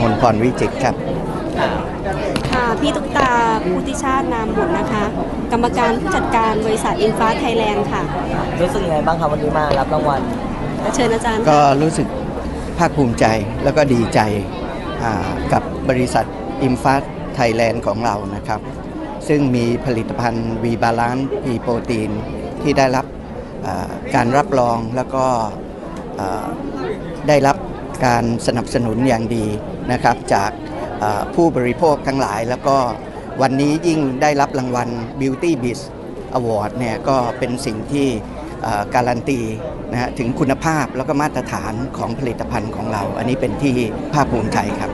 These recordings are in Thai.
มลพรวิจิตรครับค่ะค่ะพี่ตุ๊กตาพุทธิชาตินามบุตรนะคะ กรรมการผู้จัดการบริษัทอินฟ้าไทยแลนด์ค่ะ รู้สึกยังไงบ้างครับวันนี้มารับรางวัลเชิญอาจารย์ก็รู้สึกภาคภูมิใจแล้วก็ดีใจอ่ากับบริษัทอิมฟาไทยแลนด์ของเรานะครับ ซึ่งมีผลิตภัณฑ์วีบาลานซ์วีโปรตีนที่ได้รับอ่าการรับรองแล้วก็อ่าได้รับ การสนับสนุนอย่างดีนะครับจากผู้บริโภคทั้งหลาย แล้วก็วันนี้ยิ่งได้รับรางวัล Beauty Biz Award เนี่ยก็เป็นสิ่งที่การันตีนะฮะถึงคุณภาพแล้วก็มาตรฐานของผลิตภัณฑ์ของเรา อันนี้เป็นที่ภาคภูมิใจครับ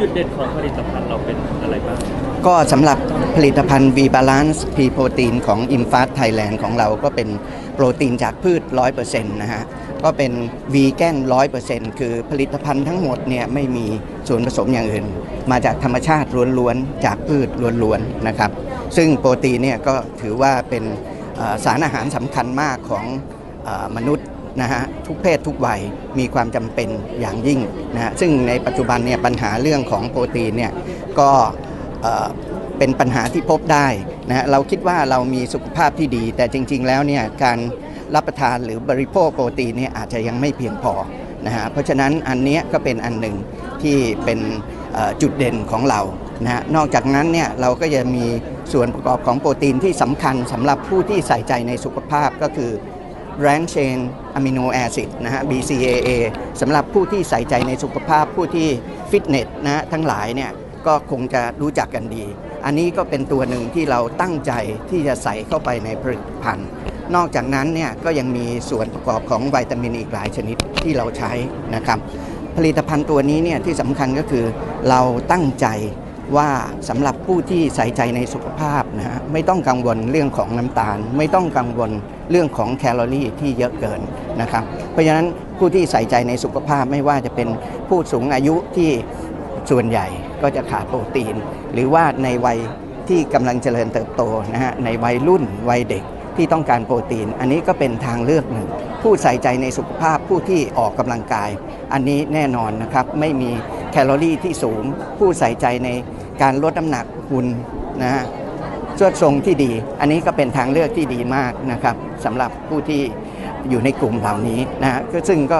จุดเด่นของผลิตภัณฑ์เราเป็นอะไรบ้าง ก็สำหรับผลิตภัณฑ์ V Balance P Protein ของ i n f a t Thailand ของเราก็เป็นโปรตีนจากพืช 100%นะฮะ ก็เป็นวีแกน 100%คือผลิตภัณฑ์ทั้งหมดเนี่ยไม่มีส่วนผสมอย่างอื่น มาจากธรรมชาติล้วนๆ จากพืชล้วนๆ นะครับ ซึ่งโปรตีนเนี่ยก็ถือว่าเป็นสารอาหารสำคัญมากของอมนุษย์นะฮะทุกเพศทุกวัยมีความจำเป็นอย่างยิ่งนะฮะซึ่งในปัจจุบันเนี่ยปัญหาเรื่องของโปรตีนเนี่ยก็ เป็นปัญหาที่พบได้นะฮะเราคิดว่าเรามีสุขภาพที่ดี แต่จริง ๆ แล้วเนี่ยการรับประทานหรือบริโภคโปรตีนเนี่ยอาจจะยังไม่เพียงพอนะฮะเพราะฉะนั้นอันนี้ก็เป็นอันหนึ่งที่เป็นจุดเด่นของเรานะฮะนอกจากนั้นเนี่ยเราก็จะมีส่วนประกอบของโปรตีนที่สำคัญสำหรับผู้ที่ใส่ใจในสุขภาพก็คือ Branch Chain Amino Acid นะฮะ BCAA สำหรับผู้ที่ใส่ใจในสุขภาพผู้ที่ฟิตเนสนะฮะทั้งหลายเนี่ย ก็คงจะรู้จักกันดี อันนี้ก็เป็นตัวหนึ่งที่เราตั้งใจที่จะใส่เข้าไปในผลิตภัณฑ์ นอกจากนั้นเนี่ยก็ยังมีส่วนประกอบของวิตามินอีกหลายชนิดที่เราใช้นะครับ ผลิตภัณฑ์ตัวนี้เนี่ยที่สำคัญก็คือเราตั้งใจว่าสำหรับผู้ที่ใส่ใจในสุขภาพนะฮะไม่ต้องกังวลเรื่องของน้ำตาล ไม่ต้องกังวลเรื่องของแคลอรี่ที่เยอะเกินนะครับ เพราะฉะนั้นผู้ที่ใส่ใจในสุขภาพไม่ว่าจะเป็นผู้สูงอายุที่ ส่วนใหญ่ก็จะขาดโปรตีน หรือว่าในวัยที่กำลังเจริญเติบโตนะฮะในวัยรุ่นวัยเด็กที่ต้องการโปรตีน อันนี้ก็เป็นทางเลือกหนึ่ง ผู้ใส่ใจในสุขภาพผู้ที่ออกกำลังกาย อันนี้แน่นอนนะครับไม่มีแคลอรี่ที่สูง ผู้ใส่ใจในการลดน้ำหนักหุ่นนะฮะสวดทรงที่ดี อันนี้ก็เป็นทางเลือกที่ดีมากนะครับสำหรับผู้ที่อยู่ในกลุ่มเหล่านี้นะฮะก็ซึ่งก็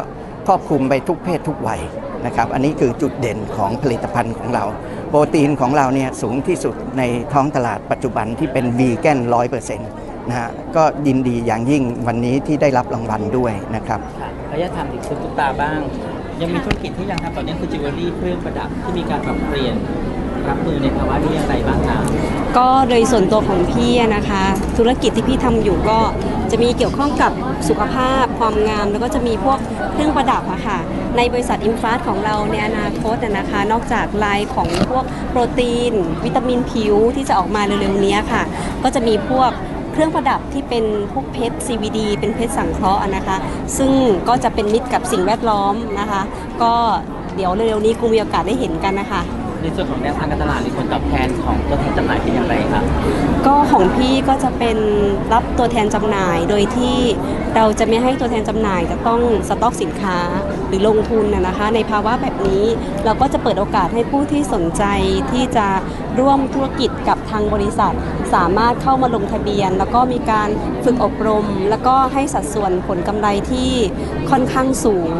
ครอบคลุมไปทุกเพศทุกวัยนะครับอันนี้คือจุดเด่นของผลิตภัณฑ์ของเรา โปรตีนของเราเนี่ยสูงที่สุดในท้องตลาดปัจจุบันที่เป็นวีแกนร้อยเปอร์เซ็นต์นะฮะก็ยินดีอย่างยิ่งวันนี้ที่ได้รับรางวัลด้วยนะครับค่ะขออนุญาตถามถึงคุณตุ๊กตาบ้าง ยังมีธุรกิจที่ยังทำต่อเนื่องคือจิวเวลรี่เครื่องประดับที่มีการปรับเปลี่ยนรับมือในภาวะนี้อย่างไรบ้างคะก็โดยส่วนตัวของพี่อะนะคะ ธุรกิจที่พี่ทำอยู่ก็ จะมีเกี่ยวข้องกับสุขภาพ ความงาม แล้วก็จะมีพวกเครื่องประดับอะค่ะ ในบริษัทอินฟาสของเราในอนาคตนะคะ นอกจากลายของพวกโปรตีน วิตามินผิวที่จะออกมาเร็วๆนี้ค่ะ ก็จะมีพวกเครื่องประดับที่เป็นพวกเพชร CVD เป็นเพชรสังเคราะห์นะคะ ซึ่งก็จะเป็นมิตรกับสิ่งแวดล้อมนะคะ ก็เดี๋ยวเร็วๆนี้คงมีโอกาสได้เห็นกันนะคะ ในส่วนของแนวทางการตลาดหรือผลตอบแทนของตัวแทนจำหน่ายเป็นอย่างไรครับก็ของพี่ก็จะเป็นรับตัวแทนจำหน่ายโดยที่เราจะไม่ให้ตัวแทนจำหน่ายจะต้องสต็อกสินค้า หรือลงทุนนะนะคะ ในภาวะแบบนี้เราก็จะเปิดโอกาสให้ผู้ที่สนใจที่จะร่วมธุรกิจกับทางบริษัท สามารถเข้ามาลงทะเบียน แล้วก็มีการฝึกอบรม แล้วก็ให้สัดส่วนผลกำไรที่ค่อนข้างสูง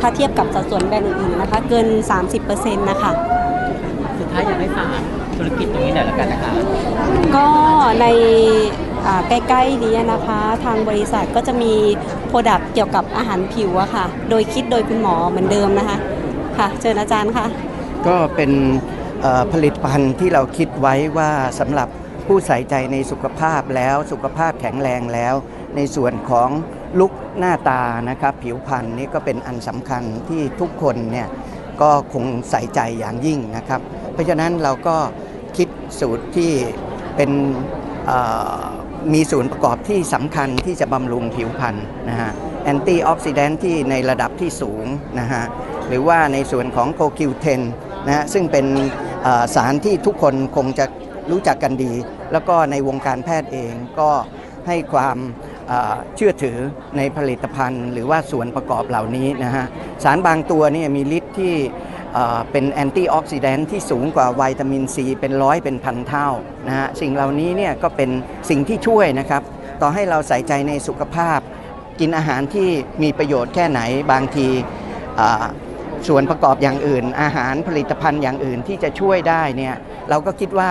ถ้าเทียบกับสัดส่วนแบรนด์อื่นๆนะคะเกิน 30%นะคะสุดท้ายอยากให้ฝากธุรกิจตรงนี้หน่อยละกันนะคะก็ในอ่า ใกล้ๆนี้นะคะ ทางบริษัทก็จะมีโปรดักต์เกี่ยวกับอาหารผิวอะค่ะ โดยคิดโดยคุณหมอเหมือนเดิมนะคะ ค่ะ เชิญอาจารย์ค่ะ ก็เป็นผลิตภัณฑ์ที่เราคิดไว้ว่าสำหรับผู้ใส่ใจในสุขภาพแล้วสุขภาพแข็งแรงแล้ว ในส่วนของลุกหน้าตานะครับผิวพรรณนี่ก็เป็นอันสำคัญที่ทุกคนเนี่ยก็คงใส่ใจอย่างยิ่งนะครับ เพราะฉะนั้นเราก็คิดสูตรที่เป็น มีส่วนประกอบที่สำคัญที่จะบำรุงผิวพรรณนะฮะแอนตี้ออกซิแดนที่ในระดับที่สูงนะฮะหรือว่าในส่วนของโคคิวเทนนะฮะซึ่งเป็นสารที่ทุกคนคงจะรู้จักกันดี แล้วก็ในวงการแพทย์เองก็ให้ความเชื่อถือในผลิตภัณฑ์ หรือว่าส่วนประกอบเหล่านี้นะฮะสารบางตัวนี่มีฤทธิ์ที่ เป็นแอนตี้ออกซิแดนท์ที่สูงกว่าวิตามินซีเป็นร้อยเป็นพันเท่านะฮะสิ่งเหล่านี้เนี่ยก็เป็นสิ่งที่ช่วยนะครับ ต่อให้เราใส่ใจในสุขภาพ กินอาหารที่มีประโยชน์แค่ไหนบางทีส่วนประกอบอย่างอื่น อาหารผลิตภัณฑ์อย่างอื่นที่จะช่วยได้เนี่ยเราก็คิดว่า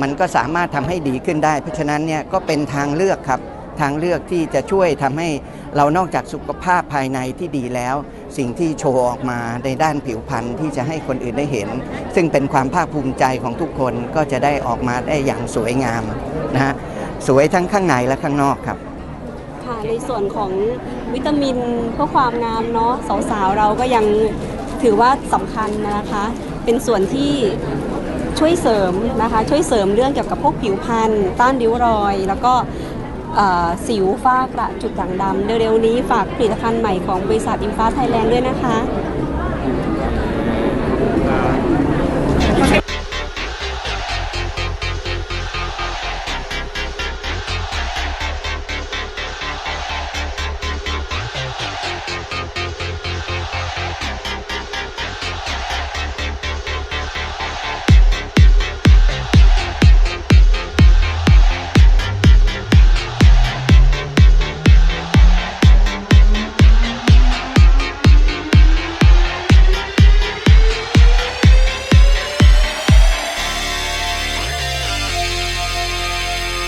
มันก็สามารถทำให้ดีขึ้นได้ เพราะฉะนั้นเนี่ยก็เป็นทางเลือกครับ ทางเลือกที่จะช่วยทำให้เรานอกจากสุขภาพภายในที่ดีแล้ว สิ่งที่โชว์ออกมาในด้านผิวพรรณที่จะให้คนอื่นได้เห็น ซึ่งเป็นความภาคภูมิใจของทุกคนก็จะได้ออกมาได้อย่างสวยงามนะฮะสวยทั้งข้างในและข้างนอกครับค่ะในส่วนของวิตามินเพื่อความงามเนาะสาวๆเราก็ยังถือว่าสำคัญนะคะ เป็นส่วนที่ช่วยเสริมนะคะ ช่วยเสริมเรื่องเกี่ยวกับพวกผิวพรรณต้านริ้วรอย แล้วก็ สิวฝ้ากระจุดด่างดำเร็วๆนี้ฝากผลิตภัณฑ์ใหม่ของบริษัทอินฟ้าไทยแลนด์ด้วยนะคะ